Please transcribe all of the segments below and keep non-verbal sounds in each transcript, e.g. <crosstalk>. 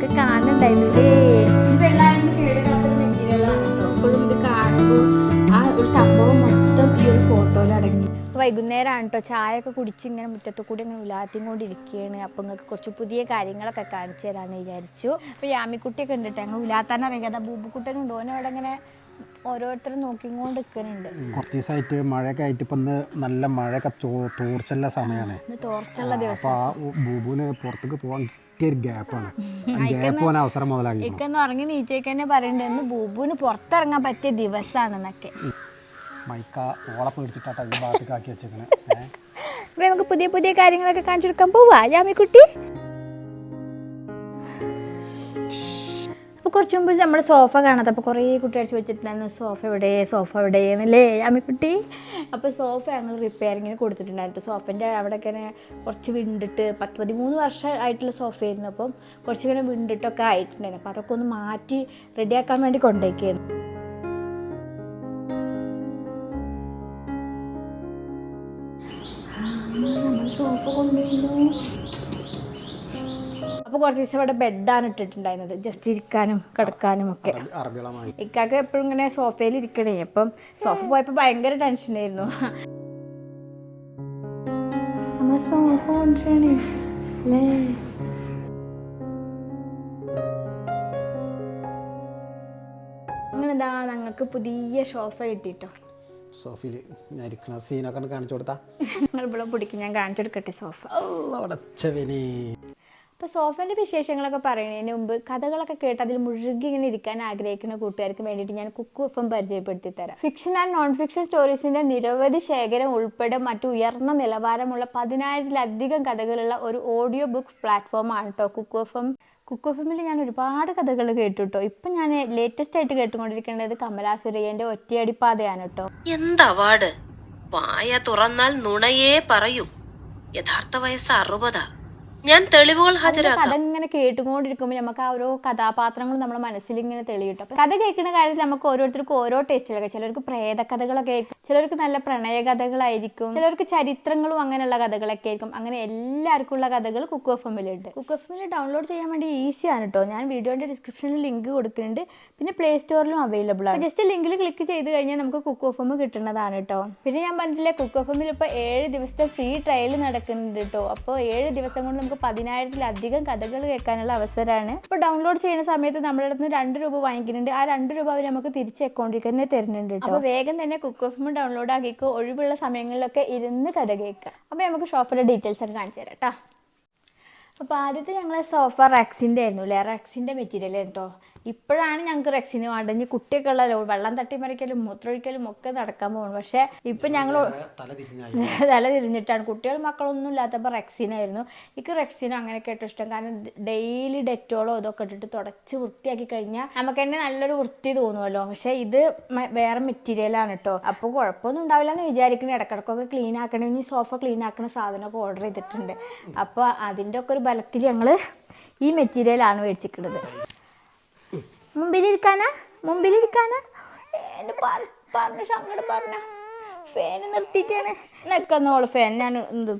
ഒക്കെ കാണുന്നുണ്ടായിരുന്നില്ലേ? വൈകുന്നേരമാണ് കേട്ടോ ചായ ഒക്കെ കുടിച്ച് ഇങ്ങനെ മുറ്റത്ത് കൂടി ഇങ്ങനെ ഉലാത്തിയും കൊണ്ടിരിക്കുകയാണ് അപ്പൊ നിങ്ങൾക്ക് കുറച്ച് പുതിയ കാര്യങ്ങളൊക്കെ കാണിച്ചു തരാമെന്ന് വിചാരിച്ചു. അപ്പൊ യാമിക്കുട്ടിയൊക്കെ ഉണ്ട് കേട്ടോ ഞങ്ങൾ ഉലാത്താൻ അറിയാതെ ബൂബുക്കുട്ടനുണ്ട്. ഓനെ അവിടെ ഇങ്ങനെ ഓരോരുത്തരും നോക്കിക്കൊണ്ട് നിൽക്കുന്നുണ്ട് കുറച്ച് ദിവസമായിട്ട് മഴയൊക്കെ ആയിട്ട് ഇപ്പം നല്ല മഴയൊക്കെ തോർച്ചുള്ള സമയമാണ് ഇന്ന് തോർച്ചുള്ള ദിവസം അപ്പോൾ ആ ബൂബുവിന് പുറത്തേക്ക് പോകാൻ ഒരു ഗ്യാപ്പാണ്. ഗ്യാപ്പ് പോകാൻ അവസരം മുതലാക്കി ഇക്കൊന്ന് ഉറങ്ങി നീച്ചേക്ക് തന്നെ പറയുന്നുണ്ട് ബൂബുവിന് പുറത്തിറങ്ങാൻ പറ്റിയ ദിവസമാണെന്നൊക്കെ മൈക്ക ഓളെ പേടിച്ചിട്ടാ ഈ ഭാഗത്തേക്ക് ആക്കി വെച്ചേക്കണേ <laughs> നമുക്ക് പുതിയ പുതിയ കാര്യങ്ങളൊക്കെ കാണിച്ചു കൊടുക്കാൻ പോവാ. യാമിക്കുട്ടി അപ്പോൾ കുറച്ച് മുമ്പ് നമ്മൾ സോഫ കാണാത്ത അപ്പോൾ കുറേ കുട്ടികൾ ചോദിച്ചിട്ടുണ്ടായിരുന്നു സോഫ എവിടെ? സോഫ എവിടെ എന്നല്ലേ അമ്മിക്കുട്ടി. അപ്പോൾ സോഫ ഞങ്ങൾ റിപ്പയറിങ്ങിന് കൊടുത്തിട്ടുണ്ടായിരുന്നു. സോഫേന്റെ അവിടെയൊക്കെ ഇങ്ങനെ കുറച്ച് വിണ്ടിട്ട് പത്ത് പതിമൂന്ന് വർഷം ആയിട്ടുള്ള സോഫയായിരുന്നു. അപ്പം കുറച്ച് ഇങ്ങനെ വിണ്ടിട്ടൊക്കെ ആയിട്ടുണ്ടായിരുന്നു. അപ്പോൾ അതൊക്കെ ഒന്ന് മാറ്റി റെഡിയാക്കാൻ വേണ്ടി കൊണ്ടുപോയിക്കായിരുന്നു സോഫ കൊണ്ടുവരുന്നു. അപ്പോൾ കുറച്ച് ദിവസം ഇവിടെ ബെഡാണ് ഇട്ടിട്ടുണ്ടായിരുന്നത്. ജസ്റ്റ് ഇരിക്കാനും കിടക്കാനും ഒക്കെ. ഇക്കാക്ക് എപ്പോഴും ഇങ്ങനെ സോഫയിൽ ഇരിക്കണേ. അപ്പം സോഫ പോയപ്പോൾ ഭയങ്കര ടെൻഷനായിരുന്നു സോഫ കൊണ്ടുവരണേ. അല്ലേ? അങ്ങനെ ഇതാ ഞങ്ങൾക്ക് പുതിയ സോഫ കിട്ടിട്ടോ. സോഫയിൽ ഞാൻ ഇരിക്കണ സീനൊക്കെ കാണിച്ചു കൊടുത്താ. നിങ്ങൾ ഇവിടെ പിടിക്കും ഞാൻ കാണിച്ചു കൊടുക്കട്ടെ സോഫ. അവിടച്ചവനെ അപ്പോൾ സോഫന്റെ വിശേഷങ്ങളൊക്കെ പറയുന്നതിന് മുമ്പ് കഥകളൊക്കെ കേട്ട് അതിൽ മുഴുകി ഇങ്ങനെ ഇരിക്കാൻ ആഗ്രഹിക്കുന്ന കൂട്ടുകാർക്ക് വേണ്ടിയിട്ട് ഞാൻ കുക്കു എഫം പരിചയപ്പെടുത്തി തരാം. ഫിക്ഷൻ ആൻഡ് നോൺ ഫിക്ഷൻ സ്റ്റോറീസിന്റെ നിരവധി ശേഖരം ഉൾപ്പെടെ മറ്റു ഉയർന്ന നിലവാരമുള്ള പതിനായിരത്തിലധികം കഥകളുള്ള ഒരു ഓഡിയോ ബുക്ക് പ്ലാറ്റ്ഫോമാണ് കേട്ടോ കുക്കു എഫം കുക്കു എഫമിൽ ഞാൻ ഒരുപാട് കഥകൾ കേട്ടു കേട്ടോ ഇപ്പം ഞാൻ ലേറ്റസ്റ്റ് ആയിട്ട് കേട്ടുകൊണ്ടിരിക്കുന്നത് കമലാ സുരയ്യന്റെ ഒറ്റയടിപ്പാതയാണ് കേട്ടോ എന്ത് അവാർഡ് വായ തുറന്നാൽ നുണയേ പറയൂ. യഥാർത്ഥ വയസ്സ് അറുപതാ. ഞാൻ തെളിവുകൾ ഹാജരാക്കാം. കഥ ഇങ്ങനെ കേട്ടുകൊണ്ടിരിക്കുമ്പോൾ നമുക്ക് ആ ഓരോ കഥാപാത്രങ്ങൾ നമ്മുടെ മനസ്സിൽ ഇങ്ങനെ തെളിയിട്ടും. അപ്പൊ കഥ കേൾക്കുന്ന കാര്യത്തിൽ നമുക്ക് ഓരോരുത്തർക്കും ഓരോ ടേസ്റ്റിലൊക്കെ ചിലർക്ക് പ്രേത കഥകളൊക്കെ ആയിരിക്കും. ചിലർക്ക് നല്ല പ്രണയ കഥകളായിരിക്കും ചിലർക്ക് ചരിത്രങ്ങളും അങ്ങനെയുള്ള കഥകളൊക്കെ ആയിരിക്കും. അങ്ങനെ എല്ലാവർക്കും ഉള്ള കഥകൾ കുക്ക് എഫ് എമ്മിലുണ്ട് കുക്ക് ഓഫ് എമ്മിൽ ഡൗൺലോഡ് ചെയ്യാൻ വേണ്ടി ഈസിയാണ് കേട്ടോ ഞാൻ വീഡിയോന്റെ ഡിസ്ക്രിപ്ഷനിൽ ലിങ്ക് കൊടുക്കുന്നുണ്ട്. പിന്നെ പ്ലേ സ്റ്റോറിലും അവൈലബിൾ ആണ്. ജസ്റ്റ് ലിങ്കിൽ ക്ലിക്ക് ചെയ്ത് കഴിഞ്ഞാൽ നമുക്ക് കുക്ക് ഓഫ് എം കിട്ടുന്നതാണ് കേട്ടോ പിന്നെ ഞാൻ പറഞ്ഞിട്ടില്ലേ കുക്ക് ഓഫ് എമ്മിൽ ഇപ്പോൾ ഏഴ് ദിവസത്തെ ഫ്രീ ട്രയൽ നടക്കുന്നുണ്ട് കേട്ടോ അപ്പോൾ ഏഴ് ദിവസം കൊണ്ട് നമുക്ക് പതിനായിരത്തിലധികം കഥകൾ കേൾക്കാനുള്ള അവസരമാണ്. ഇപ്പോൾ ഡൗൺലോഡ് ചെയ്യുന്ന സമയത്ത് നമ്മുടെ അടുത്ത് നിന്ന് രണ്ട് രൂപ വാങ്ങിക്കുന്നുണ്ട്. ആ രണ്ട് രൂപ അവർ നമുക്ക് തിരിച്ച് അക്കൗണ്ടിൽ തന്നെ തരുന്നുണ്ട് അപ്പോൾ വേഗം തന്നെ കുക്ക് ഓഫ് ഡൗൺലോഡ് ആക്കിക്കോ. ഒഴിവുള്ള സമയങ്ങളിലൊക്കെ ഇരുന്ന് കഥ കേൾക്കാം അപ്പോൾ നമുക്ക് ഷോപ്പിലെ ഡീറ്റെയിൽസ് ഒക്കെ കാണിച്ചു തരാം കേട്ടോ. അപ്പോൾ ആദ്യത്തെ ഞങ്ങൾ സോഫ റാക്സിന്റെ ആയിരുന്നു അല്ലേ? റാക്സിന്റെ മെറ്റീരിയൽ കേട്ടോ. ഇപ്പോഴാണ് ഞങ്ങൾക്ക് റെക്സിന് വേണ്ടത്. ഇനി കുട്ടിയൊക്കെ ഉള്ളല്ലോ വെള്ളം തട്ടിമറിക്കലും മൂത്രമൊഴിക്കലും ഒക്കെ നടക്കാൻ പോകുന്നു പക്ഷേ ഇപ്പം ഞങ്ങൾ <laughs> തല തിരിഞ്ഞിട്ടാണ്. കുട്ടികൾ മക്കളൊന്നും ഇല്ലാത്തപ്പോൾ റെക്സിനായിരുന്നു. എനിക്ക് റെക്സിനും അങ്ങനെയൊക്കെ ഏറ്റവും ഇഷ്ടം. കാരണം ഡെയിലി ഡെറ്റോളോ ഇതൊക്കെ ഇട്ടിട്ട് തുടച്ച് വൃത്തിയാക്കി കഴിഞ്ഞാൽ നമുക്ക് തന്നെ നല്ലൊരു വൃത്തി തോന്നുമല്ലോ പക്ഷേ ഇത് വേറെ മെറ്റീരിയലാണ് കേട്ടോ അപ്പോൾ കുഴപ്പമൊന്നും ഉണ്ടാവില്ല എന്ന് വിചാരിക്കുന്നത് ഇടക്കിടക്കൊക്കെ ക്ലീൻ ആക്കണമെങ്കിൽ സോഫ ക്ലീൻ ആക്കുന്ന സാധനമൊക്കെ ഓർഡർ ചെയ്തിട്ടുണ്ട്. അപ്പോൾ അതിന്റെ ഒക്കെ ഒരു ബലത്തിൽ ഞങ്ങൾ ഈ മെറ്റീരിയലാണ് മേടിച്ചിട്ടുള്ളത് മുമ്പിലിരിക്കാനാ? മുമ്പിലിരിക്കാനാ? എന്ന് പറഞ്ഞ സങ്കടം പറഞ്ഞ ഫാൻ നിർത്തിയിട്ടാണ് നിൽക്കുന്നോൾ ഫാൻ ഞാൻ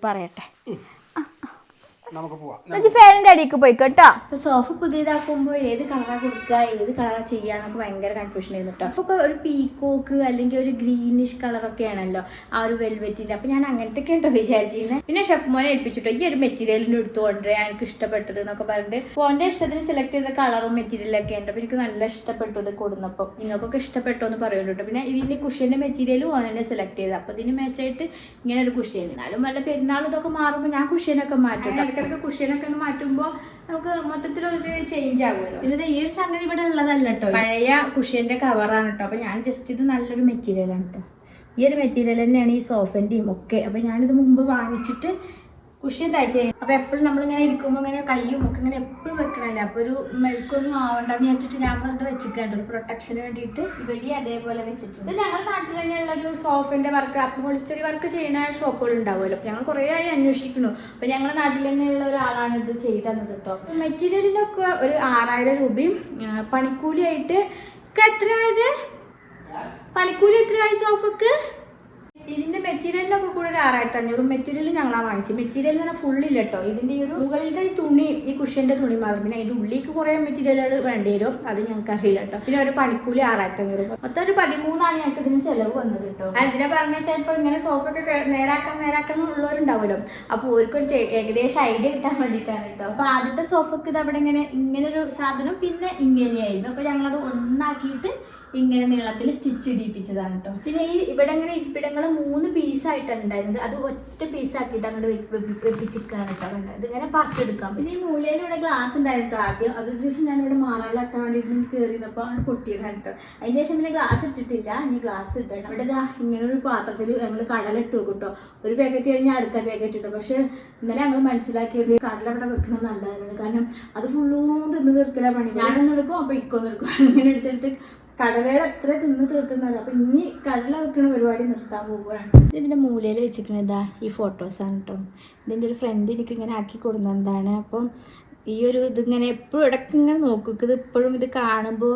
പറയട്ടെ. നമുക്ക് പോവാം. പോയി കേട്ടോ അപ്പൊ സോഫ പുതിയതാക്കുമ്പോൾ ഏത് കളറാ കൊടുക്ക ഏത് കളറാ ചെയ്യാന്നൊക്കെ ഭയങ്കര കൺഫ്യൂഷൻ ആയിരുന്നു കേട്ടോ അപ്പൊ ഒരു പീക്കോക്ക് അല്ലെങ്കിൽ ഒരു ഗ്രീനിഷ് കളറൊക്കെ ആണല്ലോ ആ ഒരു വെൽവെറ്റിന്റെ അപ്പൊ ഞാൻ അങ്ങനത്തെ കേട്ടോ വിചാരിച്ചിരുന്നത് പിന്നെ ഷെഫ് മോനെ ഏൽപ്പിച്ചിട്ടോ ഈ ഒരു മെറ്റീരിയലിന്റെ എടുത്തുകൊണ്ട് എനിക്ക് ഇഷ്ടപ്പെട്ടത് എന്നൊക്കെ പറഞ്ഞിട്ട്. ഫോന്റെ ഇഷ്ടത്തിന് സെലക്ട് ചെയ്ത കളറും മെറ്റീരിയലും ഒക്കെ ഉണ്ട്. അപ്പൊ എനിക്ക് നല്ല ഇഷ്ടപ്പെട്ടു ഇത് കൊടുന്നപ്പം. നിങ്ങൾക്കൊക്കെ ഇഷ്ടപ്പെട്ടോ എന്ന് പറയുള്ളൂ കേട്ടോ പിന്നെ ഇതിന്റെ കുഷ്യന്റെ മെറ്റീരിയലും ഓൻ തന്നെ സെലക്ട് ചെയ്ത് അപ്പൊ ഇതിന് മാച്ചായിട്ട് ഇങ്ങനെ ഒരു കുഷ്യൻ എന്നാലും വല്ല പെരുന്നാളും ഇതൊക്കെ മാറുമ്പോൾ ഞാൻ കുഷ്യനൊക്കെ മാറ്റും. ഇടയ്ക്കിടയ്ക്ക് കുഷ്യനൊക്കെ ഒന്ന് മാറ്റുമ്പോൾ നമുക്ക് മൊത്തത്തിൽ ഒരു ചേഞ്ച് ആകുമല്ലോ. ഇതിന്റെ ഈ ഒരു സംഗതി ഇവിടെ ഉള്ളതല്ല കേട്ടോ പഴയ കുഷ്യന്റെ കവറാണ് കേട്ടോ അപ്പൊ ഞാൻ ജസ്റ്റ് ഇത് നല്ലൊരു മെറ്റീരിയലാണ് കേട്ടോ ഈ ഒരു മെറ്റീരിയൽ തന്നെയാണ് ഈ സോഫന്റെയും ഒക്കെ. അപ്പൊ ഞാനിത് മുമ്പ് വാങ്ങിച്ചിട്ട് കുഷ്യൻ തയ്ച്ചു. അപ്പൊ എപ്പോഴും നമ്മളിങ്ങനെ ഇരിക്കുമ്പോൾ ഇങ്ങനെ കയ്യും ഒക്കെ ഇങ്ങനെ എപ്പോഴും വെക്കണല്ലേ? അപ്പൊ ഒരു മെഴുക്കൊന്നും ആവണ്ടെന്ന് വെച്ചിട്ട് ഞാൻ വെറുതെ വെച്ചിട്ടുണ്ട് ഒരു പ്രൊട്ടക്ഷന് വേണ്ടിയിട്ട് ഇവിടെ അതേപോലെ വെച്ചിട്ടുണ്ട്. ഞങ്ങളുടെ നാട്ടിൽ തന്നെയുള്ള ഒരു സോഫിന്റെ വർക്ക് അപ്പൊ ഹോളിസ്റ്ററി വർക്ക് ചെയ്യുന്ന ഷോപ്പുകൾ ഉണ്ടാവുമല്ലോ. അപ്പോൾ ഞങ്ങൾ കുറേ ആയി അന്വേഷിക്കുന്നു. അപ്പൊ ഞങ്ങളുടെ നാട്ടിൽ തന്നെയുള്ള ഒരാളാണ് ഇത് ചെയ്തു തന്നത് കേട്ടോ മെറ്റീരിയലിനൊക്കെ ഒരു ആറായിരം രൂപയും പണിക്കൂലി ആയിട്ട് എത്രയായത് പണിക്കൂലി എത്രയായി സോഫക്ക് ഇതിന്റെ മെറ്റീരിയലിനൊക്കെ കൂടെ ഒരു ആറായിരത്തി അഞ്ഞൂറ് മെറ്റീരിയൽ ഞങ്ങളാ വാങ്ങിച്ചത്. മെറ്റീരിയൽ എന്ന് പറഞ്ഞാൽ ഫുള്ളില്ല കേട്ടോ ഇതിന്റെ ഒരു മുകളിലത്തെ തുണി ഈ കുഷ്യന്റെ തുണി മാത്രം. പിന്നെ അതിന്റെ ഉള്ളിലേക്ക് കുറെ മെറ്റീരിയലുകൾ വേണ്ടി വരും. അത് ഞങ്ങൾക്ക് അറിയില്ല കേട്ടോ പിന്നെ ഒരു പണിക്കൂലി ആറായിരത്തി അഞ്ഞൂറ് മൊത്തം ഒരു പതിമൂന്നാണ് ഞങ്ങൾക്ക് ഇതിന് ചെലവ് വന്നത് കേട്ടോ അതിനെ പറഞ്ഞ ചിലപ്പോൾ ഇങ്ങനെ സോഫൊക്കെ നേരാക്കാൻ നേരാക്കാൻ ഉള്ളവരുണ്ടാവുമല്ലോ. അപ്പൊ ഓർക്കൊരു ഏകദേശം ഐഡിയ കിട്ടാൻ വേണ്ടിട്ടാണ് കേട്ടോ അപ്പൊ ആദ്യത്തെ സോഫക്ക് ഇത് അവിടെ ഇങ്ങനെ ഇങ്ങനെ ഒരു സാധനം പിന്നെ ഇങ്ങനെയായിരുന്നു. അപ്പൊ ഞങ്ങളത് ഒന്നാക്കിയിട്ട് ഇങ്ങനെ നീളത്തിൽ സ്റ്റിച്ച് ഇടിപ്പിച്ചതാണ് കേട്ടോ പിന്നെ ഈ ഇവിടെ ഇങ്ങനെ ഇരിപ്പിടങ്ങൾ മൂന്ന് പീസായിട്ടാണ് ഉണ്ടായിരുന്നത്. അത് ഒറ്റ പീസാക്കിയിട്ട് അങ്ങോട്ട് വെപ്പിച്ചിരിക്കാണ് കേട്ടോ കണ്ടത് ഇങ്ങനെ പറിച്ചെടുക്കാം. പിന്നെ ഈ മൂലയിൽ ഇവിടെ ഗ്ലാസ് ഉണ്ടായിരുന്നു ആദ്യം. അതൊരു ദിവസം ഞാൻ ഇവിടെ മാറാലാക്കാൻ വേണ്ടിയിട്ട് കയറിയപ്പോൾ ആണ് പൊട്ടിയതാണ് കേട്ടോ അതിന് ശേഷം പിന്നെ ഗ്ലാസ് ഇട്ടിട്ടില്ല. ഇനി ഗ്ലാസ് ഇട്ടാണ് ഇവിടെ ഇങ്ങനെ ഒരു പാത്രത്തിൽ നമ്മൾ കടലിട്ട് വെക്കും കേട്ടോ ഒരു പാക്കറ്റ് കഴിഞ്ഞാൽ അടുത്ത പാക്കറ്റ് ഇട്ടു പക്ഷേ ഇന്നലെ ഞങ്ങൾ മനസ്സിലാക്കിയത് കടല ഇവിടെ വെക്കണം നല്ലതായിരുന്നു. കാരണം അത് ഫുള്ളും തിന്ന് തീർക്കല പണി. ഞാനൊന്നും എടുക്കും അപ്പോൾ ഇക്കൊന്നും എടുക്കും. <laughs> അങ്ങനെ എടുത്തെടുത്ത് കടലയുടെ അത്ര തിന്ന് തീർത്തുന്നല്ല അപ്പൊ ഇനി കടല വെക്കുന്ന പരിപാടി നിർത്താൻ പോവുകയാണ്. ഇതിന്റെ മൂലയിൽ വെച്ചിരിക്കുന്നതാ ഈ ഫോട്ടോസാണ് കേട്ടോ ഇതിന്റെ ഒരു ഫ്രണ്ട് എനിക്ക് ഇങ്ങനെ ആക്കി കൊടുക്കുന്നതാണ് അപ്പം ഈ ഒരു ഇതിങ്ങനെ എപ്പോഴും ഇടയ്ക്ക് ഇങ്ങനെ നോക്കും. ഇത് ഇപ്പോഴും ഇത് കാണുമ്പോൾ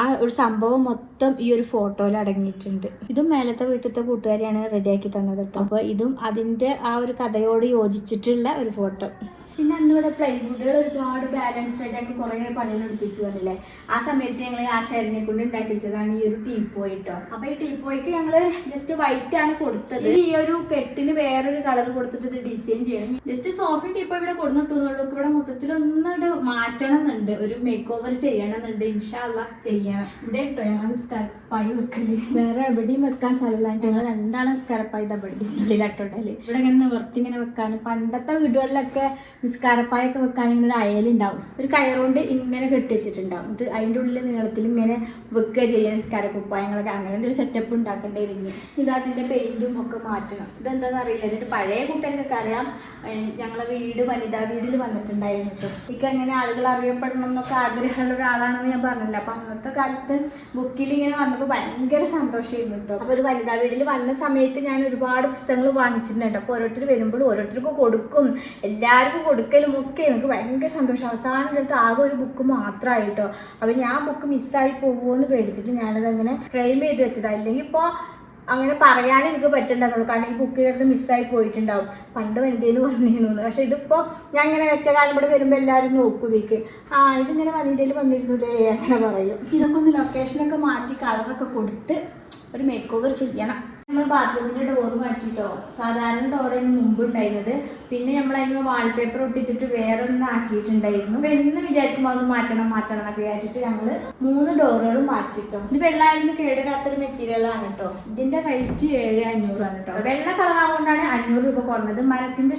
ആ ഒരു സംഭവം മൊത്തം ഈ ഒരു ഫോട്ടോയിൽ അടങ്ങിയിട്ടുണ്ട്. ഇതും മേലത്തെ വീട്ടിലത്തെ കൂട്ടുകാരിയാണ് റെഡിയാക്കി തന്നത് കേട്ടോ അപ്പോൾ ഇതും അതിന്റെ ആ ഒരു കഥയോട് യോജിച്ചിട്ടുള്ള ഒരു ഫോട്ടോ പിന്നെ അന്ന് ഇവിടെ പ്ലൈവുഡുകൾ ഒരുപാട് ബാലൻസ്ഡ് ആയിട്ട് ഞങ്ങൾ കുറേ പണികൾ എടുപ്പിച്ചു വന്നില്ലേ ആ സമയത്ത് ഞങ്ങൾ ആശാരിനെ കൊണ്ട് ഉണ്ടാക്കിച്ചതാണ് ഈ ഒരു ടീപ്പോയി കേട്ടോ അപ്പൊ ഈ ടീപ്പോയ്ക്ക് ഞങ്ങൾ ജസ്റ്റ് വൈറ്റ് ആണ് കൊടുത്തത്. ഈ ഒരു കെട്ടിന് വേറൊരു കളർ കൊടുത്തിട്ട് ഇത് ഡിസൈൻ ചെയ്യണം. ജസ്റ്റ് സോഫ്റ്റ് ടീപ്പോ ഇവിടെ കൊടുത്തിട്ടുള്ളൂ ഇവിടെ മൊത്തത്തിൽ ഒന്നിട്ട് മാറ്റണം എന്നുണ്ട് ഒരു മേക്ക് ഓവർ ചെയ്യണം എന്നുണ്ട് ഇൻഷാല്ല ചെയ്യണം ഇവിടെ കേട്ടോ ഞങ്ങൾ സ്കർപ്പായി വെക്കൽ. വേറെ എവിടെയും വെക്കാൻ സ്ഥലമില്ല. ഞങ്ങൾ രണ്ടാളും സ്കരപ്പായി ഉള്ളിലാട്ടോണ്ടല്ലേ ഇവിടെ ഇങ്ങനെ നിവർത്തി ഇങ്ങനെ വെക്കാനും. പണ്ടത്തെ വീടുകളിലൊക്കെ നിസ്കാരപ്പായൊക്കെ വെക്കാൻ ഇങ്ങനെ ഒരു അയലുണ്ടാവും. ഒരു കയറുകൊണ്ട് ഇങ്ങനെ കെട്ടി വെച്ചിട്ടുണ്ടാവും എന്നിട്ട് അതിന്റെ ഉള്ളിൽ നീളത്തിൽ ഇങ്ങനെ വെക്കുക ചെയ്യാൻ നിസ്കാരക്കുപ്പായങ്ങളൊക്കെ അങ്ങനെ എന്തൊരു സെറ്റപ്പ് ഉണ്ടാക്കേണ്ടിയിരുന്നു ഇത് അതിന്റെ പെയിന്റും ഒക്കെ മാറ്റണം. ഇതെന്താണെന്ന് അറിയില്ല. എന്നിട്ട് പഴയ കുട്ടികൾക്കൊക്കെ അറിയാം. ഞങ്ങളെ വീട് വനിതാ വീടിൽ വന്നിട്ടുണ്ടായിരുന്നു എനിക്ക് അങ്ങനെ ആളുകൾ അറിയപ്പെടണം എന്നൊക്കെ ആഗ്രഹമുള്ള ഒരാളാണെന്ന് ഞാൻ പറഞ്ഞില്ല. അപ്പം അന്നത്തെ കാലത്ത് ബുക്കിൽ ഇങ്ങനെ വന്നപ്പോൾ ഭയങ്കര സന്തോഷമായിരുന്നു കേട്ടോ അപ്പോൾ ഒരു വനിതാ വീടിൽ വന്ന സമയത്ത് ഞാൻ ഒരുപാട് പുസ്തകങ്ങൾ വാങ്ങിച്ചിട്ടുണ്ട് അപ്പോൾ ഓരോരുത്തർ വരുമ്പോൾ ഓരോരുത്തർക്ക് കൊടുക്കും. എല്ലാവർക്കും കൊടുക്കലും ഒക്കെ എനിക്ക് ഭയങ്കര സന്തോഷം. അവസാനം എടുത്ത് ആകെ ഒരു ബുക്ക് മാത്രമായിട്ടോ അപ്പോൾ ഞാൻ ബുക്ക് മിസ്സായി പോകുമോ എന്ന് പേടിച്ചിട്ട് ഞാനത് അങ്ങനെ ഫ്രെയിം ചെയ്ത് വെച്ചതാണ് അല്ലെങ്കിൽ ഇപ്പോൾ അങ്ങനെ പറയാൻ എനിക്ക് പറ്റുന്നുണ്ടാവുള്ളൂ കാരണം ഈ ബുക്ക് കിടന്ന് മിസ്സായി പോയിട്ടുണ്ടാവും. പണ്ട് വനിതയിൽ വന്നിരുന്നു പക്ഷേ ഇതിപ്പോൾ ഞാൻ ഇങ്ങനെ വെച്ച കാലം ഇവിടെ വരുമ്പോൾ എല്ലാവരും നോക്കുതേക്ക് ആ ഇതിങ്ങനെ വനിതയിൽ വന്നിരുന്നില്ലേ അങ്ങനെ പറയും. ഇതൊക്കെ ഒന്ന് ലൊക്കേഷനൊക്കെ മാറ്റി കളറൊക്കെ കൊടുത്ത് ഒരു മേക്ക് ഓവർ ചെയ്യണം. നമ്മൾ ബാത്റൂമിന്റെ ഡോർ മാറ്റിട്ടോ. സാധാരണ ഡോറാണ് മുമ്പ് ഉണ്ടായിരുന്നത്. പിന്നെ നമ്മൾ അതിന് വാൾപേപ്പർ ഒട്ടിച്ചിട്ട് വേറെ ഒന്ന് ആക്കിയിട്ടുണ്ടായിരുന്നു. അപ്പൊ എന്ന് വിചാരിക്കുമ്പോൾ അത് മാറ്റണം മാറ്റണം എന്നൊക്കെ വിചാരിച്ചിട്ട് ഞങ്ങൾ മൂന്ന് ഡോറുകളും മാറ്റിട്ടോ. ഇത് വെള്ളമായിരുന്നു കേടുവരാത്തൊരു മെറ്റീരിയലാണ് കേട്ടോ ഇതിന്റെ റേറ്റ് ഏഴ് അഞ്ഞൂറാണ് കേട്ടോ വെള്ള കളറാവുകൊണ്ടാണ് അഞ്ഞൂറ് രൂപ കുറഞ്ഞത്. മരത്തിന്റെ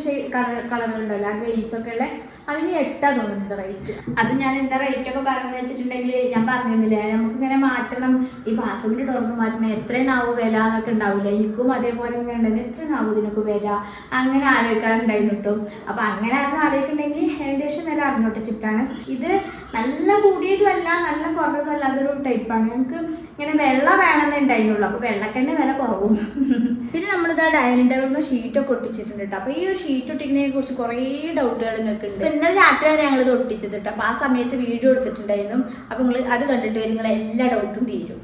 കളറുകളുണ്ടല്ലോ ആ ഗ്രെയിൻസ് ഒക്കെ ഉള്ള അതിന് എട്ടാ തോന്നുന്നുണ്ട് റേറ്റ് അത് ഞാൻ എന്താ റേറ്റ് ഒക്കെ പറഞ്ഞു വെച്ചിട്ടുണ്ടെങ്കിൽ ഞാൻ പറഞ്ഞിരുന്നില്ല നമുക്ക് ഇങ്ങനെ മാറ്റണം. ഈ ബാത്റൂമിന്റെ ഡോറിന് മാറ്റണം എത്രയാണാവും വില എന്നൊക്കെ ഉണ്ടാവില്ല എനിക്കും അതേപോലെ ഇങ്ങനെ ഉണ്ടെങ്കിൽ എത്രയാണാവും ഇതിനൊക്കെ വില? അങ്ങനെ ആലോചിക്കാറുണ്ടായിരുന്നു കേട്ടോ. അപ്പൊ അങ്ങനെ ആരും ആലോചിക്കുന്നുണ്ടെങ്കിൽ ഏകദേശം വില അറിഞ്ഞോട്ടിച്ചിട്ടാണ് ഇത് നല്ല കൂടിയതും അല്ല നല്ല കുറഞ്ഞതും അല്ലാത്തൊരു ടൈപ്പാണ് നമുക്ക് ഇങ്ങനെ വെള്ള വേണമെന്നുണ്ടായിരുന്നുള്ളൂ. അപ്പോൾ വെള്ളക്കന്നെ വില കുറവും. പിന്നെ നമ്മളിതാ ഡൈനിങ് ടേബിളിൽ ഷീറ്റൊക്കെ ഒട്ടിച്ചിട്ടുണ്ട് കേട്ടോ അപ്പോൾ ഈ ഒരു ഷീറ്റ് ഒട്ടിക്കുന്നതിനെ കുറിച്ച് കുറേ ഡൗട്ടുകൾ നിങ്ങൾക്ക് ഉണ്ട് ഇന്നലെ രാത്രിയാണ് ഞങ്ങൾ ഇത് ഒട്ടിച്ചത് കേട്ടോ അപ്പൊ ആ സമയത്ത് വീഡിയോ എടുത്തിട്ടുണ്ടായിരുന്നു. അപ്പോൾ നിങ്ങൾ അത് കണ്ടിട്ട് നിങ്ങളെ എല്ലാ ഡൗട്ടും തീരും.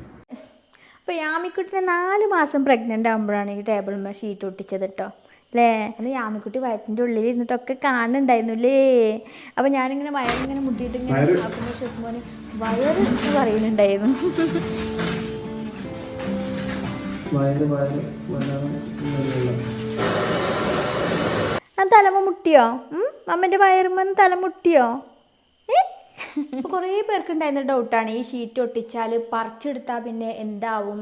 അപ്പോൾ യാമിക്കുട്ടിനെ നാല് മാസം പ്രഗ്നന്റ് ആകുമ്പോഴാണ് ഈ ടേബിളിൽ ഷീറ്റ് ഒട്ടിച്ചത് കേട്ടോ അല്ലേ? അങ്ങനെ യാമിക്കുട്ടി വയറ്റിന്റെ ഉള്ളിൽ ഇരുന്നിട്ടൊക്കെ കാണുന്നുണ്ടായിരുന്നു അല്ലേ അപ്പോൾ ഞാനിങ്ങനെ വയറിങ്ങനെ മുട്ടിയിട്ട് ഇങ്ങനെ ആക്കുമ്പോൾ ഷെഫ്മോൻ വയറ് എന്ന് പറയുന്നുണ്ടായിരുന്നു. ആ തലമ മുട്ടിയോ? അമ്മന്റെ വയറുമെന്ന് തല മുട്ടിയോ? ഏ അപ്പോൾ കുറേ പേർക്കുണ്ടായിരുന്ന ഡൗട്ടാണ് ഈ ഷീറ്റ് ഒട്ടിച്ചാൽ പറിച്ചെടുത്താൽ പിന്നെ എന്താവും?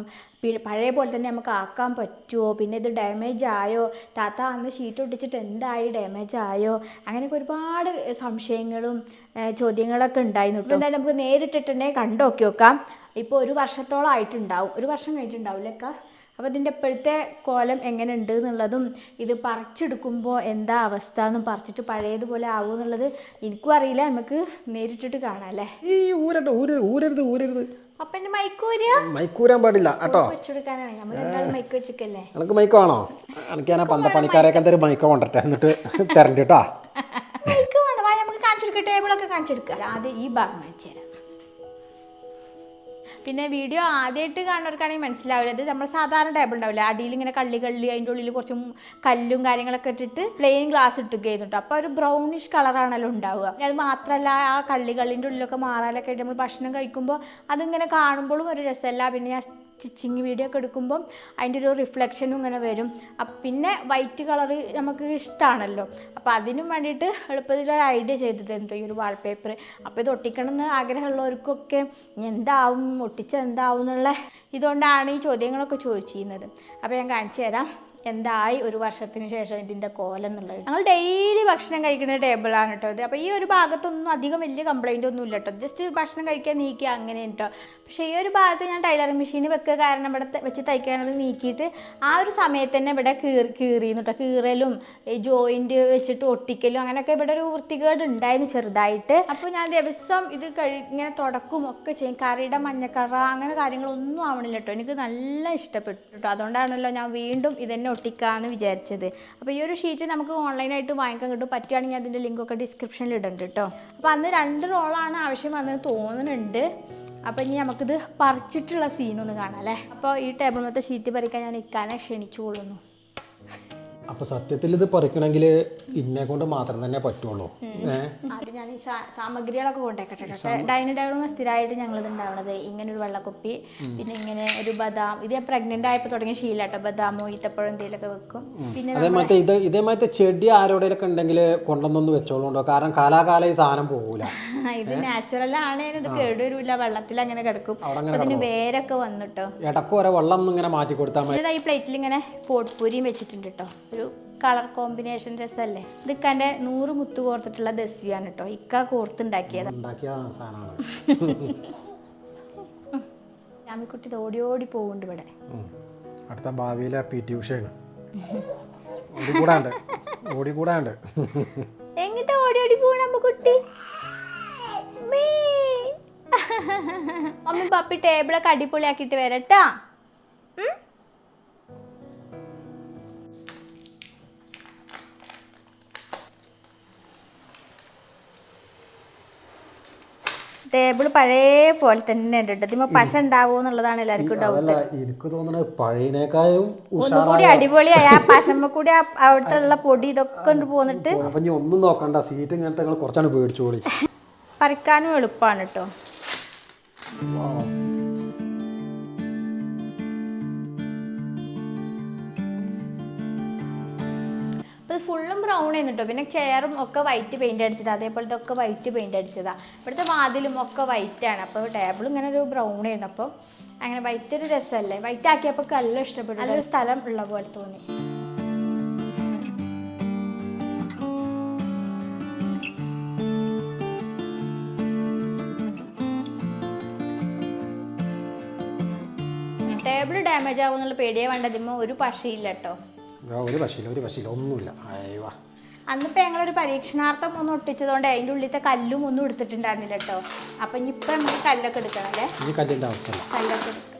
പഴയ പോലെ തന്നെ നമുക്ക് ആക്കാൻ പറ്റുമോ പിന്നെ ഇത് ഡാമേജ് ആയോ? താത്ത അന്ന് ഷീറ്റ് ഒട്ടിച്ചിട്ട് എന്തായി? ഡാമേജ് ആയോ? അങ്ങനെയൊക്കെ ഒരുപാട് സംശയങ്ങളും ചോദ്യങ്ങളൊക്കെ ഉണ്ടായിരുന്നു കേട്ടോ എന്തായാലും നമുക്ക് നേരിട്ടിട്ട് തന്നെ കണ്ടു നോക്കി. നോക്കാം ഇപ്പോൾ ഒരു വർഷത്തോളം ആയിട്ടുണ്ടാവും. ഒരു വർഷം കഴിഞ്ഞിട്ടുണ്ടാവില്ലേക്കാ അപ്പോൾ ഇതിന്റെ ഇപ്പോഴത്തെ കോലം എങ്ങനെ ഉണ്ട് എന്നുള്ളതും ഇത് പറിച്ചെടുക്കുമ്പോൾ എന്താ അവസ്ഥ എന്നും പറിച്ചിട്ട് പഴയതുപോലെ ആവും എന്നുള്ളത് എനിക്കും അറിയില്ല. നമുക്ക് നേരിട്ടിട്ട് കാണാം അല്ലേ? ഈ ഊരട്ടെ ഊരരുത് ഊരരുത് ഊരരുത്. അപ്പം എന്റെ മൈക്ക് വരിക മൈക്കൂരാൻ പാടില്ല കേട്ടോ. വെച്ചെടുക്കാനാണ്. നമ്മൾ മൈക്ക് വെച്ചിക്കല്ലേ എനിക്ക് മൈക്ക് വേണോ? എനിക്ക് ഞാൻ ആ പന്ത പണിക്കാരെയൊക്കെ എന്തൊരു മൈക്ക് കൊണ്ടിട്ടെ എന്നിട്ട് തരണ്ട കേട്ടോ. മൈക്ക് വേണം. നമുക്ക് കാണിച്ചെടുക്കുക ടേബിളൊക്കെ കാണിച്ചെടുക്കാം. അത് ഈ ഭാഗം കാണിച്ചു തരാം. പിന്നെ വീഡിയോ ആദ്യമായിട്ട് കാണുന്നവർക്കാണെങ്കിൽ മനസ്സിലാവില്ല. അത് നമ്മൾ സാധാരണ ടേബിൾ ഉണ്ടാവില്ല? അടിയിൽ ഇങ്ങനെ കള്ളി കള്ളി അതിന്റെ ഉള്ളിൽ കുറച്ചും കല്ലും കാര്യങ്ങളൊക്കെ ഇട്ടിട്ട് പ്ലെയിൻ ഗ്ലാസ് ഇട്ടുകയായിരുന്നു കേട്ടോ. അപ്പോൾ ഒരു ബ്രൗണിഷ് കളറാണല്ലോ ഉണ്ടാവുക. അത് മാത്രമല്ല ആ കള്ളി കള്ളിന്റെ ഉള്ളിലൊക്കെ മാറാനൊക്കെ ആയിട്ട് നമ്മൾ ഭക്ഷണം കഴിക്കുമ്പോൾ അതിങ്ങനെ കാണുമ്പോഴും ഒരു രസമല്ല. പിന്നെ ഞാൻ സ്റ്റിച്ചിങ് വീഡിയോ ഒക്കെ എടുക്കുമ്പം അതിന്റെ ഒരു റിഫ്ലക്ഷനും ഇങ്ങനെ വരും. പിന്നെ വൈറ്റ് കളർ നമുക്ക് ഇഷ്ടമാണല്ലോ അപ്പോൾ അതിനും വേണ്ടിയിട്ട് എളുപ്പത്തിൽ ഒരു ഐഡിയ ചെയ്തിട്ടുണ്ട് ഈ ഒരു വാൾപേപ്പർ അപ്പോൾ ഇത് ഒട്ടിക്കണം എന്ന് ആഗ്രഹമുള്ളവർക്കൊക്കെ എന്താവും? ഒട്ടിച്ച എന്താവും എന്നുള്ള ഇതുകൊണ്ടാണ് ഈ ചോദ്യങ്ങളൊക്കെ ചോദിച്ചിരുന്നത്. അപ്പോൾ ഞാൻ കാണിച്ചു തരാം എന്തായി ഒരു വർഷത്തിന് ശേഷം ഇതിന്റെ കോലം എന്നുള്ളത്. ഞങ്ങൾ ഡെയിലി ഭക്ഷണം കഴിക്കുന്ന ടേബിളാണ് കേട്ടോ ഇത്. അപ്പോൾ ഈ ഒരു ഭാഗത്തൊന്നും അധികം വലിയ കംപ്ലൈന്റ് ഒന്നും ഇല്ല കേട്ടോ ജസ്റ്റ് ഭക്ഷണം കഴിക്കാൻ നീക്കുക അങ്ങനെ കേട്ടോ പക്ഷേ ഈ ഒരു ഭാഗത്ത് ഞാൻ ടൈലറിംഗ് മെഷീൻ വെക്കുക കാരണം ഇവിടെ വെച്ച് തയ്ക്കാനത് നീക്കിയിട്ട് ആ ഒരു സമയത്ത് തന്നെ ഇവിടെ കീറി കീറിയിരുന്നു കേട്ടോ കീറലും ജോയിന്റ് വെച്ചിട്ട് ഒട്ടിക്കലും അങ്ങനെയൊക്കെ ഇവിടെ ഒരു വൃത്തികേട് ഉണ്ടായിരുന്നു ചെറുതായിട്ട്. അപ്പോൾ ഞാൻ ദിവസം ഇത് കഴി ഇങ്ങനെ തുടക്കും ഒക്കെ ചെയ്യും. കറിയുടെ മഞ്ഞക്കറ അങ്ങനെ കാര്യങ്ങളൊന്നും ആവണില്ല കേട്ടോ എനിക്ക് നല്ല ഇഷ്ടപ്പെട്ടു കേട്ടോ അതുകൊണ്ടാണല്ലോ ഞാൻ വീണ്ടും ഇതന്നെ ഒട്ടിക്കാമെന്ന് വിചാരിച്ചത്. അപ്പോൾ ഈ ഒരു ഷീറ്റ് നമുക്ക് ഓൺലൈനായിട്ട് വാങ്ങിക്കാൻ കിട്ടും. പറ്റുകയാണെങ്കിൽ അതിന്റെ ലിങ്കൊക്കെ ഡിസ്ക്രിപ്ഷനിൽ ഇടുന്നുണ്ട് കേട്ടോ അപ്പോൾ അന്ന് രണ്ട് റോളാണ് ആവശ്യം വന്നത് തോന്നുന്നുണ്ട്. അപ്പോൾ ഇനി നമുക്കിത് പറിച്ചിട്ടുള്ള സീനൊന്ന് കാണാം അല്ലേ? അപ്പോൾ ഈ ടേബിൾ മൊത്തം ഷീറ്റ് പറിക്കാൻ ഞാൻ ഇക്കാനെ ക്ഷണിച്ചു കൊള്ളുന്നു അപ്പൊ സത്യത്തിൽ ഇത് പറിക്കണമെങ്കിൽ ഇന്നെ കൊണ്ട് മാത്രം തന്നെ പറ്റുള്ളൂ. ഏഹ് ഞാൻ ഈ സാമഗ്രികളൊക്കെ കൊണ്ടേക്കട്ടെ കേട്ടോ ഡൈനിങ് ടേബിൾ സ്ഥിരമായിട്ട് ഞങ്ങൾ ഇത് ഉണ്ടാവണത് ഇങ്ങനെ ഒരു വെള്ളക്കുപ്പി പിന്നെ ഇങ്ങനെ ഒരു ബദാം. ഇത് ഞാൻ പ്രഗ്നന്റ് ആയപ്പോൾ തുടങ്ങിയ ശീലാട്ടോ ബദാമോ ഈത്തപ്പഴം എന്തെങ്കിലുമൊക്കെ വെക്കും. പിന്നെ അതേമാതിരി ഇത് ഇതേമാതിരി ചെടി ആരോടെയൊക്കെ ഉണ്ടെങ്കിൽ കൊണ്ടുവന്നൊന്ന് വെച്ചോളൂണ്ടോ കാരണം കാലാകാലം ഈ സാധനം പോകൂല <laughs> ഇത് നാച്ചുറൽ ആണ്. ഇത് കേടുവരൂല. വെള്ളത്തിൽ അങ്ങനെ കിടക്കും. അതിന് വേരൊക്കെ വന്നിട്ടോ. ഇടയ്ക്ക് വരെ വെള്ളം ഒന്ന് ഇങ്ങനെ മാറ്റി കൊടുത്താൽ മതി ഈ പ്ലേറ്റിൽ ഇങ്ങനെ പോട്ട്പൂരിയും വെച്ചിട്ടുണ്ട് കേട്ടോ. ഒരു കളർ കോമ്പിനേഷൻ രസമല്ലേ ഇത് ഇക്കാന്റെ നൂറ് മുത്ത് കോർത്തിട്ടുള്ള ദസ്വിയാണ് കേട്ടോ ഇക്ക കോർത്തുണ്ടാക്കിയത്. ഉണ്ടാക്കിയ സാധനമാണ്. രാമിക്കുട്ടി ഇത് ഓടി ഓടി പോകുന്നുണ്ട് ഇവിടെ. അടുത്ത ഭാവിയിലെ പി ടി ഉഷയാണ്. ഓടിക്കൂടാണ്ട്. ഓടിക്കൂടാണ്ട്. എങ്ങോട്ട് ഓടി ഓടി പോകണം അമ്മ കുട്ടി അമ്മ പപ്പി ടേബിളൊക്കെ അടിപൊളിയാക്കിയിട്ട് വരട്ടാ ടേബിൾ പഴയ പോലെ തന്നെ ഉണ്ട് കേട്ടോ. പശ ഉണ്ടാവും എന്നുള്ളതാണ് എല്ലാവർക്കും ഡൗട്ട് എനിക്ക് തോന്നുന്നത് പഴയനേക്കാളും ഒന്നുകൂടി അടിപൊളിയായി ആ <laughs> പശമ്മ കൂടി അവിടുത്തെ ഉള്ള പൊടി ഇതൊക്കെ കൊണ്ട് പോന്നിട്ട് അപ്പൊ ഞാൻ ഒന്നും നോക്കണ്ട. സീറ്റ് ഇങ്ങനത്തെ കുറച്ചാണ് പേടിച്ചോളി. പറിക്കാനും എളുപ്പമാണ് കേട്ടോ. ആയിരുന്നു കേട്ടോ പിന്നെ ചെയറും ഒക്കെ വൈറ്റ് പെയിന്റ് അടിച്ചത്. അതേപോലത്തെ ഒക്കെ വൈറ്റ് പെയിന്റ് അടിച്ചതാണ് ഇവിടുത്തെ വാതിലും ഒക്കെ വൈറ്റ് ആണ്. അപ്പോൾ ടേബിൾ ഇങ്ങനെ ഒരു ബ്രൗൺ ആയിരുന്നു. അപ്പോൾ അങ്ങനെ വൈറ്റ് ഒരു രസമല്ലേ? വൈറ്റ് ആക്കിയപ്പോൾ നല്ല ഇഷ്ടപ്പെട്ടു. നല്ലൊരു സ്ഥലം ഉള്ള പോലെ തോന്നി. ടേബിൾ ഡാമേജ് ആവും എന്നുള്ള പേടിയെ വേണ്ടതിമ്മ ഒരു പശയില്ല കേട്ടോ ഒരു പശയില്ല ഒരു പശയില്ല ഒന്നുമില്ല. അയവാ അന്നിപ്പോൾ ഞങ്ങളൊരു പരീക്ഷണാർത്ഥം ഒന്ന് ഒട്ടിച്ചതുകൊണ്ട് അതിന്റെ ഉള്ളിലത്തെ കല്ലും ഒന്നും എടുത്തിട്ടുണ്ടായിരുന്നില്ല കേട്ടോ. അപ്പം ഇനിയിപ്പോൾ നമുക്ക് കല്ലൊക്കെ എടുക്കണം അല്ലേ? ഈ കല്ലിന്റെ ആവശ്യമില്ല. കല്ലൊക്കെ എടുക്കാം.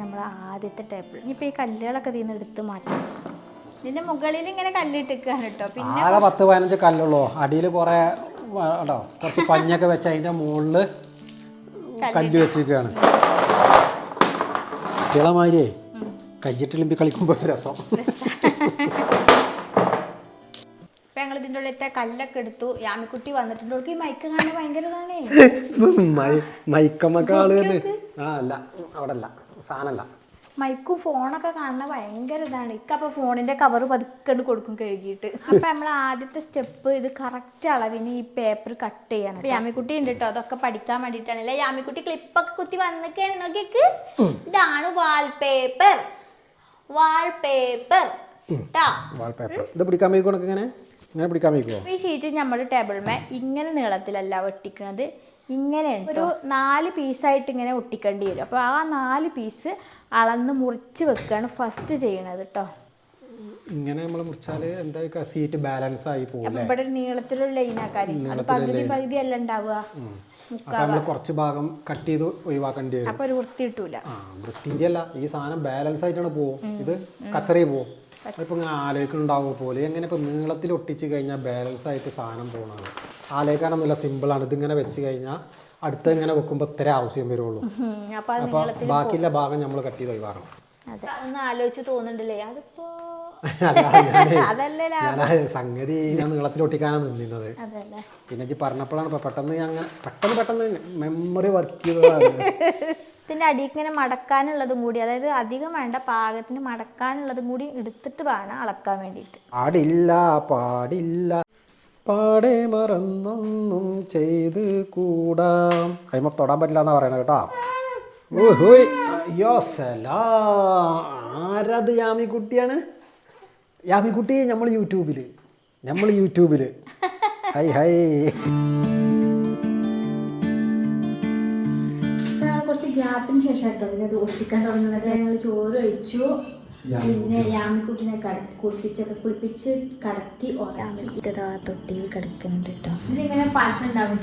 നമ്മൾ ആദ്യത്തെ ടേബിൾ. ഇനിയിപ്പോൾ ഈ കല്ലുകളൊക്കെ ഇതിൽ നിന്ന് എടുത്ത് മാറ്റാം. ഇതിന്റെ മുകളിൽ ഇങ്ങനെ കല്ലിട്ടിരിക്കുകയാണ് കേട്ടോ. പിന്നെ ആകെ പത്ത് പതിനഞ്ച് കല്ലുള്ളൂ. അടിയിൽ കുറെ കുറച്ച് പഞ്ഞൊക്കെ വെച്ച് അതിന്റെ മുകളിൽ കല്ല് വെച്ചിരിക്കുകയാണ്. കുട്ടികളമാതിരിയേ കയ്യിട്ടിളിമ്പി കളിക്കുമ്പോൾ രസം. ഞങ്ങൾ ഇതിന്റെ ഉള്ളിലത്തെ കല്ലൊക്കെ എടുത്തു. യാമിക്കുട്ടി വന്നിട്ടുണ്ട്. ഈ മൈക്ക് കാണാൻ ഭയങ്കര ഇതാണേ. മൈ- മൈക്കമ്മക്ക ആൾ തന്നെ. ആ അല്ല അവിടെ അല്ല സാധനമല്ല മൈക്കും ഫോണൊക്കെ കാണുന്ന ഭയങ്കര ഇതാണ്. ഇക്കപ്പൊ ഫോണിന്റെ കവർ പതുക്കണ്ട് കൊടുക്കും കഴുകിയിട്ട്. അപ്പൊ നമ്മൾ ആദ്യത്തെ സ്റ്റെപ്പ് ഇത് കറക്റ്റ് അളവിന് ഈ പേപ്പർ കട്ട് ചെയ്യണം അപ്പൊ യാമിക്കുട്ടി ഉണ്ട് കേട്ടോ അതൊക്കെ പഠിക്കാൻ വേണ്ടിയിട്ടാണ് അല്ലെ യാമിക്കുട്ടി ക്ലിപ്പൊക്കെ കുത്തി വന്നൊക്കെയാണ് നോക്കിക്ക് ഇതാണ് വാൾപേപ്പർ വാൾപേപ്പർ ഇത് പിടിക്കാൻ ഇങ്ങനെ? ഇങ്ങനെ പിടിക്കാൻ ഈ ഷീറ്റ് നമ്മൾ ടേബിൾമേ ഇങ്ങനെ നീളത്തിലല്ല ഒട്ടിക്കണത് ഇങ്ങനെയാണ് ഒരു നാല് പീസായിട്ട് ഇങ്ങനെ ഒട്ടിക്കേണ്ടി വരും. അപ്പോൾ ആ നാല് പീസ് അളന്ന് മുറിച്ച് വെക്കുകയാണ് ഫസ്റ്റ് ചെയ്യണത് കേട്ടോ ഇങ്ങനെ നമ്മൾ മുറിച്ചാൽ എന്താ സീറ്റ് ബാലൻസ് ആയി പോകും ഇവിടെ നീളത്തിലുള്ള ലൈനാക്കാരി അത് പകുതി പകുതി അല്ല ഉണ്ടാവുക. നമ്മൾ കുറച്ച് ഭാഗം കട്ട് ചെയ്ത് ഒഴിവാക്കേണ്ടി വരും. അപ്പൊ ഒരു വൃത്തി കിട്ടൂല. ആ വൃത്തിന്റെ അല്ല. ഈ സാധനം ബാലൻസ് ആയിട്ടാണ് പോവും. ഇത് കച്ചറി പോവും. അതിപ്പോൾ ഇങ്ങനെ ആലോചിക്കുന്നുണ്ടാവും പോലെ. എങ്ങനെ ഇപ്പൊ നീളത്തിൽ ഒട്ടിച്ച് കഴിഞ്ഞാൽ ബാലൻസ് ആയിട്ട് സാധനം പോകണത് ആലോചിക്കാനൊന്നുമില്ല. സിമ്പിളാണ് ഇതിങ്ങനെ വെച്ച് കഴിഞ്ഞാൽ അടുത്ത ഇങ്ങനെ വെക്കുമ്പോൾ ഇത്ര ആവശ്യം വരുള്ളൂ. അപ്പോൾ ബാക്കിയുള്ള ഭാഗം നമ്മൾ കട്ട് ചെയ്ത് ഒഴിവാക്കണം. ഒന്ന് ആലോചിച്ച് തോന്നുന്നുണ്ടല്ലേ? അതിപ്പോ <laughs> സംഗതി ഞാൻ നീളത്തിലൊട്ടിക്കാനാണ് നിന്നിരുന്നത്. പിന്നെ ഇജ്ജ് പറഞ്ഞപ്പോഴാണ് ഇപ്പൊ പെട്ടെന്ന് അങ്ങനെ പെട്ടെന്ന് പെട്ടെന്ന് മെമ്മറി വർക്ക് ചെയ്തതാണ്. <laughs> ഇതിന്റെ അടിയിൽ ഇങ്ങനെ മടക്കാനുള്ളതും കൂടി അതായത് അധികം വേണ്ട പാകത്തിന് മടക്കാനുള്ളതും കൂടി എടുത്തിട്ട് വേണം അളക്കാൻ വേണ്ടിട്ട് പാടില്ല പാടില്ല. പാടെ മറന്നൊന്നും ചെയ്ത് കൂടാം. അതിമ തൊടാൻ പറ്റില്ല എന്നാ പറയണത് കേട്ടോ. അയ്യോ സലാ. ആരത് യാമിക്കുട്ടിയാണ്? യാമിക്കുട്ടി നമ്മൾ യൂട്യൂബിൽ. നമ്മൾ യൂട്യൂബിൽ. Hi hi. കുറച്ച് ഗ്യാപ്പിന് ശേഷം കേട്ടോ പിന്നെ ഒട്ടിക്കാൻ തുടങ്ങുന്നത്. ഞങ്ങൾ ചോറ് കഴിച്ചു. പിന്നെ യാമിക്കുട്ടിനെ കടത്തി കുളിപ്പിച്ചൊക്കെ കുളിപ്പിച്ച് കടത്തി ഉറങ്ങി. ഇതാ തൊട്ടിയിൽ കിടക്കുന്നുണ്ട് കേട്ടോ. ഇതിങ്ങനെ പശ ഉണ്ടാവും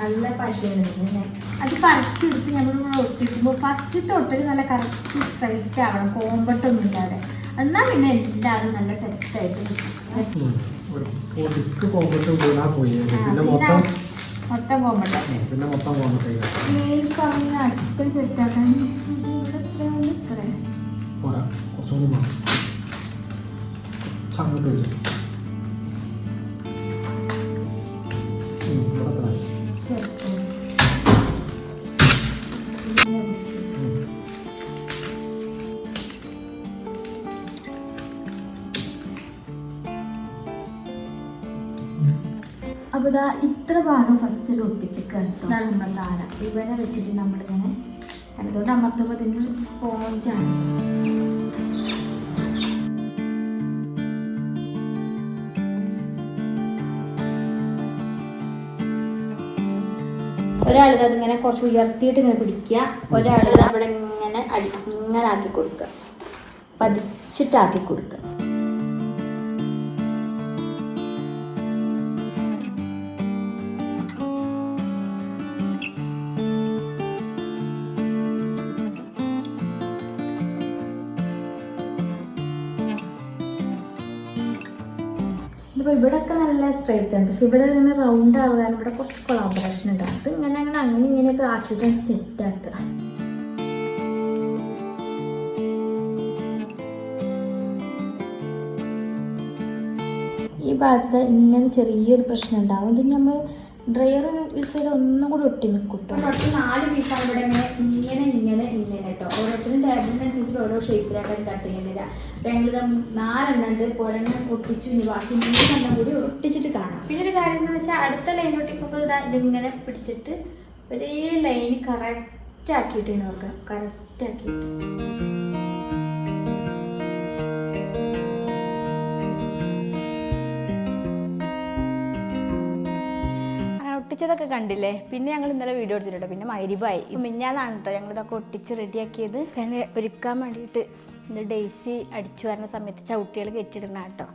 നല്ല പശയാണ് അത് പറിച്ചെടുത്ത് നമ്മൾ ഒട്ടിക്കുമ്പോൾ ഫസ്റ്റ് തൊട്ടിൽ നല്ല കറക്റ്റ് സ്ട്രൈറ്റ് ആവണം കോമ്പട്ടൊന്നും ഇല്ലാതെ. എന്നാൽ പിന്നെ എല്ലാവരും നല്ല സെറ്റായിട്ട് മൊത്തം മൊത്തം കോമ്പട്ട പിന്നെ മൊത്തം കോമ്പറ്റ് മേൽ പറഞ്ഞ ഇവിടെ എത്രയാണ് ഇത്രയാണ് പോരാ കുറച്ചുകൂടി മാറും അങ്ങോട്ട് വെച്ചു ഇവിടെ തന്നെ അപ്പോൾ ഇതാ ഇത്ര ഭാഗം ഫസ്റ്റ് ഒട്ടിച്ചിട്ടാണ് കേട്ടോ നമ്മുടെ താര. ഇവരെ വെച്ചിട്ട് നമ്മളിങ്ങനെ അതുകൊണ്ട് അമർത്തുമ്പോൾ ഇതിന് സ്പോഞ്ചാണ് ഒരാളിത് അതിങ്ങനെ കുറച്ച് ഉയർത്തിയിട്ട് ഇങ്ങനെ പിടിക്കുക. ഒരാളിത് അവിടെ ഇങ്ങനെ അടി ഇങ്ങനെ ആക്കി കൊടുക്കുക. പതിച്ചിട്ടാക്കി കൊടുക്കുക. ഇവിടെ ഇവിടെയൊക്കെ നല്ല സ്ട്രൈറ്റ് ഉണ്ട് പക്ഷെ ഇവിടെ ഇങ്ങനെ റൗണ്ട് ആവുക ഇവിടെ കൊളാബറേഷൻ ഉണ്ടാകും ഇങ്ങനെ അങ്ങനെ അങ്ങനെ ഇങ്ങനെയൊക്കെ ആക്കിയിട്ട് സെറ്റ് ആക്കുക. ഈ ഭാഗത്ത് ഇങ്ങനെ ചെറിയൊരു പ്രശ്നം ഉണ്ടാവും. ഇത് നമ്മൾ ഡ്രയർ യൂസ് ചെയ്ത് ഒന്നും കൂടി ഒട്ടി നിൽക്കും കേട്ടോ നാല് പീസാണ് ഇവിടെ ഇങ്ങനെ ഇങ്ങനെ ഇങ്ങനെ ഇങ്ങനെ കേട്ടോ ഓരോരുത്തരും ടേബിളിനനുസരിച്ച് ഓരോ ഷേപ്പിലാക്കാൻ കട്ട് ചെയ്യുന്നില്ല. അപ്പം ഞങ്ങൾ നാലെണ്ണം ഉണ്ട്. ഒരെണ്ണം ഒട്ടിച്ചു ഇനി ബാക്കി മൂന്നെണ്ണം കൂടി ഒട്ടിച്ചിട്ട് കാണാം. പിന്നെ ഒരു കാര്യം എന്ന് വെച്ചാൽ അടുത്ത ലൈൻ ഒട്ടിക്കുമ്പോൾ ഇതാ ഇതിങ്ങനെ പിടിച്ചിട്ട് ഒരേ ലൈൻ കറക്റ്റ് ആക്കിയിട്ട് ഇങ്ങനെ നോക്കണം കറക്റ്റ് ആക്കിയിട്ട്. ഒട്ടിച്ചതൊക്കെ കണ്ടില്ലേ? പിന്നെ ഞങ്ങൾ ഇന്നലെ വീഡിയോ എടുത്തിട്ടുണ്ട്. പിന്നെ മൈരിബായി മിഞ്ഞാന്നാണ് കേട്ടോ ഞങ്ങൾ ഇതൊക്കെ ഒട്ടിച്ച് റെഡിയാക്കിയത്. പിന്നെ ഒരുക്കാൻ വേണ്ടിയിട്ട് ഇന്ന് ഡെയ്സി അടിച്ചു വരുന്ന സമയത്ത് ചവിട്ടികൾ കെറ്റിടുന്ന കേട്ടോ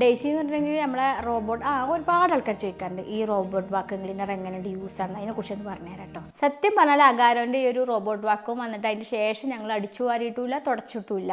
ഡെയ്സി എന്ന് പറഞ്ഞിട്ടുണ്ടെങ്കിൽ നമ്മളെ റോബോട്ട് ആ ഒരുപാട് ആൾക്കാർ ചോദിക്കാറുണ്ട്. ഈ റോബോട്ട് വാക്കും ക്ലീനർ എങ്ങനെയുണ്ട് യൂസ് ആണ് അതിനെ കുറിച്ച് ഒന്ന് പറഞ്ഞുതരാം കേട്ടോ സത്യം പറഞ്ഞാൽ അകാരോന്റെ ഈ ഒരു റോബോട്ട് വാക്കും വന്നിട്ട് അതിന് ശേഷം ഞങ്ങൾ അടിച്ചു വാരിയിട്ടില്ല തുടച്ചിട്ടില്ല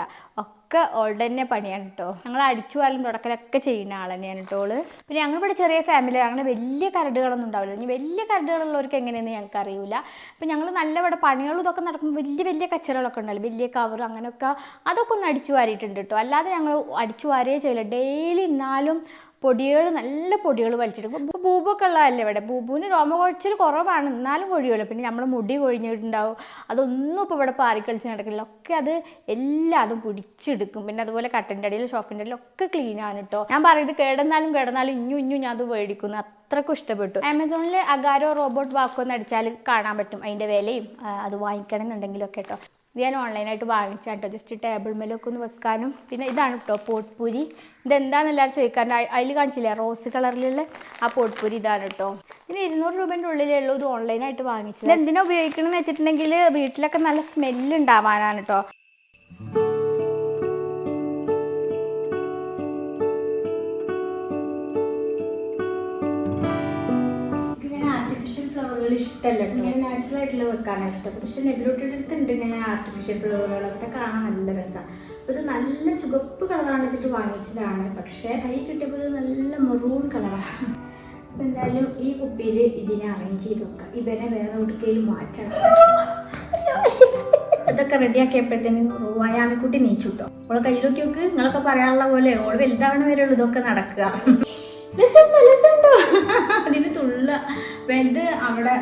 ഒക്കെ ഓൾഡ് തന്നെ പണിയാണ് കേട്ടോ ഞങ്ങൾ അടിച്ചു വാലും തുടക്കലൊക്കെ ചെയ്യുന്ന ആൾ തന്നെയാണ് കേട്ടോ ഓൾ. പിന്നെ ഞങ്ങളിവിടെ ചെറിയ ഫാമിലി അങ്ങനെ വലിയ കരടുകളൊന്നും ഉണ്ടാവില്ല. ഇനി വലിയ കരടുകളുള്ളവർക്ക് എങ്ങനെയെന്ന് ഞങ്ങൾക്ക് അറിയില്ല അപ്പം ഞങ്ങൾ നല്ല ഇവിടെ പണികളും ഇതൊക്കെ നടക്കുമ്പോൾ വലിയ വലിയ കച്ചറകളൊക്കെ ഉണ്ടല്ലോ വലിയ കവർ അങ്ങനെയൊക്കെ അതൊക്കെ ഒന്ന് അടിച്ചു വാരിയിട്ടുണ്ട് കേട്ടോ അല്ലാതെ ഞങ്ങൾ അടിച്ചു വാരിയേ ചെയ്യില്ല. ഡെയിലി എന്നാലും പൊടികൾ നല്ല പൊടികൾ വലിച്ചെടുക്കും ഇപ്പോൾ ബൂബൊക്കെ ഉള്ളതല്ലേ ഇവിടെ? ബൂബുവിന് രോമ കുഴച്ചിൽ കുറവാണ്. എന്നാലും കൊഴിയുള്ളൂ പിന്നെ നമ്മൾ മുടി കൊഴിഞ്ഞിട്ടുണ്ടാവും. അതൊന്നും ഇപ്പോൾ ഇവിടെ പാറിക്കളിച്ച് നടക്കില്ല. ഒക്കെ അത് എല്ലാം അതും പിടിച്ചെടുക്കും. പിന്നെ അതുപോലെ കട്ടന്റെ അടിയിൽ ഷോപ്പിന്റെ അടിയിൽ ഒക്കെ ക്ലീൻ ആണ് കേട്ടോ ഞാൻ പറയുന്നത് കേടന്നാലും കേടന്നാലും ഇഞ്ഞു ഇഞ്ഞു ഞാൻ അത് മേടിക്കുന്നു. അത്രക്കും ഇഷ്ടപ്പെട്ടു. ആമസോണിൽ അഗാരോ റോബോട്ട് വാക്കോ എന്ന് അടിച്ചാൽ കാണാൻ പറ്റും. അതിന്റെ വിലയും അത് വാങ്ങിക്കണം എന്നുണ്ടെങ്കിലൊക്കെ കേട്ടോ ഇത് ഞാൻ ഓൺലൈനായിട്ട് വാങ്ങിച്ചാൽ കേട്ടോ ജസ്റ്റ് ടേബിൾ മേലൊക്കെ ഒന്ന് വെക്കാനും. പിന്നെ ഇതാണ് കേട്ടോ പോട്ട്പൂരി ഇതെന്താണെന്ന് എല്ലാവരും ചോദിക്കാറുണ്ട് അതിൽ കാണിച്ചില്ലേ? റോസ് കളറിലുള്ള ആ പോട്ട്പൂരി ഇതാണ് കേട്ടോ ഇതിന് ഇരുന്നൂറ് രൂപേന്റെ ഉള്ളിലേ ഉള്ളൂ ഇത് ഓൺലൈനായിട്ട് വാങ്ങിച്ചത്. ഇത് എന്തിനാ ഉപയോഗിക്കണമെന്ന് വെച്ചിട്ടുണ്ടെങ്കിൽ വീട്ടിലൊക്കെ നല്ല സ്മെല്ല് ഉണ്ടാവാനാണ് കേട്ടോ ഫ്ലവറുകൾ ഇഷ്ടമല്ല ഇങ്ങനെ നാച്ചുറൽ ആയിട്ടുള്ള വെക്കാനാണ് ഇഷ്ടം. പക്ഷെ നെബിലോട്ടിയുടെ അടുത്തുണ്ട് ഇങ്ങനെ ആർട്ടിഫിഷ്യൽ ഫ്ലവറുകളൊക്കെ കാണാൻ നല്ല രസമാണ് ഇത് നല്ല ചുവപ്പ് കളറാണ് വെച്ചിട്ട് വാങ്ങിച്ചതാണ്. പക്ഷേ കൈ കിട്ടിയപ്പോൾ നല്ല മെറൂൺ കളറാണ് അപ്പം എന്തായാലും ഈ കുപ്പിയിൽ ഇതിനെ അറേഞ്ച് ചെയ്ത് വെക്കാം. ഇവനെ വേറെ എവിടേക്കെങ്കിലും മാറ്റണം ഇതൊക്കെ റെഡിയാക്കിയപ്പോഴത്തേനും റൂവായാമിക്കുട്ടി നീച്ചു കിട്ടോ. ഓളെ കയ്യിലൊക്കെ നോക്ക്. നിങ്ങളൊക്കെ പറയാനുള്ള പോലെ ഓൾ വലുതാവണ വരെയുള്ളൂ ഇതൊക്കെ നടക്കുക. രസമുണ്ടോ? അതിന് തുള്ള. ഇത് അവിടെ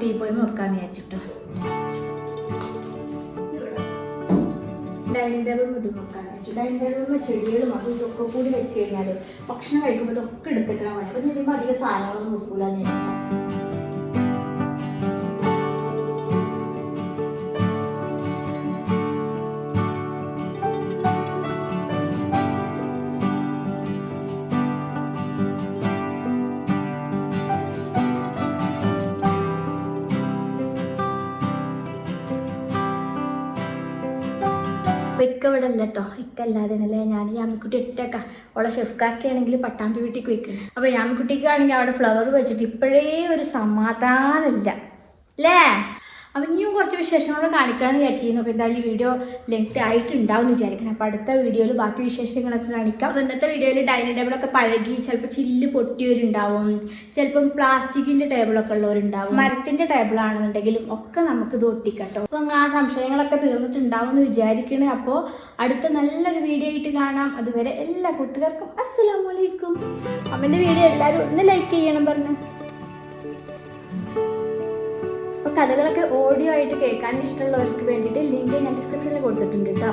ടീ പോയി വെക്കാന്ന് വിചാരിച്ചിട്ടോ. ഡൈനിങ് ടേബിൾ ഇത് വെക്കാൻ വെച്ചു ഡൈനിങ് ടേബിളും ചെടികളും അതും ഇതൊക്കെ കൂടി വെച്ച് കഴിഞ്ഞാൽ ഭക്ഷണം കഴിക്കുമ്പോൾ ഇതൊക്കെ എടുത്തിട്ടാണ് പണി അപ്പം ഇതിപ്പോൾ അധികം സാധനങ്ങളൊന്നും നോക്കൂലെന്ന് വിചാരിച്ചു ഇവിടെ ഇല്ല കേട്ടോ ഇക്ക അല്ലേ ഞാൻ യാമിക്കുട്ടി ഒറ്റക്ക. ഓളെ ഷെഫ്ക്കാക്കിയാണെങ്കിൽ പട്ടാമ്പി വീട്ടിൽ വെക്കണം അപ്പൊ യാമിക്കുട്ടിക്കാണെങ്കിൽ അവിടെ ഫ്ലവർ വെച്ചിട്ട് ഇപ്പോഴേ ഒരു സമാധാനമില്ല. അല്ലേ അപ്പം ഇനിയും കുറച്ച് വിശേഷങ്ങൾ കാണിക്കാമെന്ന് വിചാരിച്ചിരുന്നു. അപ്പോൾ എന്തായാലും വീഡിയോ ലെങ്ത് ആയിട്ടുണ്ടാവും എന്ന് വിചാരിക്കണം അപ്പോൾ അടുത്ത വീഡിയോയിൽ ബാക്കി വിശേഷങ്ങളൊക്കെ കാണിക്കാം. അപ്പോൾ ഇന്നത്തെ വീഡിയോയിൽ ഡൈനിങ് ടേബിളൊക്കെ പഴകി ചിലപ്പോൾ ചില്ല് പൊട്ടിയവരുണ്ടാവും. ചിലപ്പം പ്ലാസ്റ്റിക്കിന്റെ ടേബിളൊക്കെ ഉള്ളവരുണ്ടാവും. മരത്തിന്റെ ടേബിളാണെന്നുണ്ടെങ്കിലും ഒക്കെ നമുക്ക് ഇത് ഒട്ടിക്കട്ടോ. അപ്പോൾ നിങ്ങൾ ആ സംശയങ്ങളൊക്കെ തീർന്നിട്ടുണ്ടാവും എന്ന് വിചാരിക്കണേ. അപ്പോൾ അടുത്ത നല്ലൊരു വീഡിയോ ആയിട്ട് കാണാം. അതുവരെ എല്ലാ കൂട്ടുകാർക്കും അസ്സലാമലൈക്കും അവന്റെ വീഡിയോ എല്ലാവരും ഒന്ന് ലൈക്ക് ചെയ്യണം പറഞ്ഞു. അപ്പോൾ കഥകളൊക്കെ ഓഡിയോ ആയിട്ട് കേൾക്കാൻ ഇഷ്ടമുള്ളവർക്ക് വേണ്ടിയിട്ട് ലിങ്ക് ഞാൻ ഡിസ്ക്രിപ്ഷനിൽ കൊടുത്തിട്ടുണ്ട് കേട്ടോ